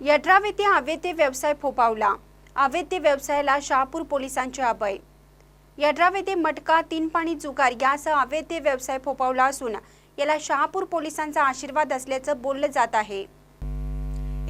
यड्राव येथे अवैध व्यवसाय फोपावला. अवैध व्यवसायाला शहापूर पोलिसांचे अभय. यड्राव येथे मटका तीन पाणी जुगार यासह अवैध व्यवसाय फोपावला असून याला शहापूर पोलिसांचा आशीर्वाद असल्याचं बोललं जात आहे.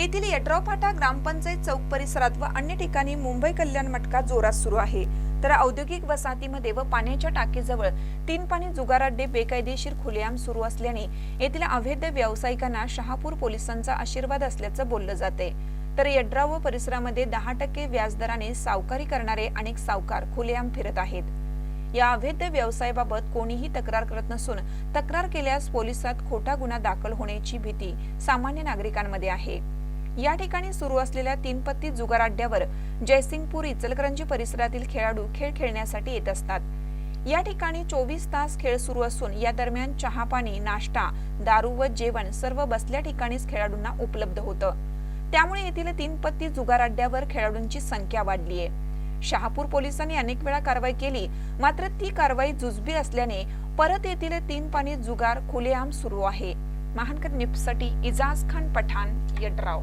येथील यड्राव फाटा ग्रामपंचायत चौक परिसरात व अन्य ठिकाणी मुंबई कल्याण मटका जोरात सुरू आहे. तर औद्योगिक वसाहतीमध्ये व पाण्याच्या टाकीजवळ तीन पाणी जुगाराड्डे बेकायदेशीर खुलेआम सुरू असल्याने येथील अवैध व्यावसायिकांना शहापूर पोलिसांचा आशीर्वाद असल्याचं बोललं जाते तर यड्राव व परिसरामध्ये दहा टक्के व्याजदराने सावकारी करणारे अनेक सावकार खुलेआम फिरत आहेत. या अवैध व्यवसायाबाबत कोणीही तक्रार करत नसून तक्रार केल्यास पोलिसात खोटा गुन्हा दाखल होण्याची भीती सामान्य नागरिकांमध्ये आहे. या ठिकाणी सुरू असलेल्या तीन पत्ती जुगार अड्ड्यावर जयसिंगपूर इचलकरंजी परिसरातील खेळाडू खेळ खेळण्यासाठी येत असतात. या ठिकाणी चोवीस तास खेळ सुरू असून या दरम्यान चहा पाणी नाश्ता दारू व जेवण सर्व बसल्या ठिकाणीच खेळाडूंना उपलब्ध होतं. त्यामुळे येथील तीन पत्ती जुगार अड्ड्यावर खेळाडूंची संख्या वाढली आहे. शहापूर पोलिसांनी अनेक वेळा कारवाई केली मात्र ती कारवाई जुजबी असल्याने परत येथील तीन पाणी जुगार खुलेआम सुरू आहे. महानकर निपसाठी इजाज खान पठाण यड्राव.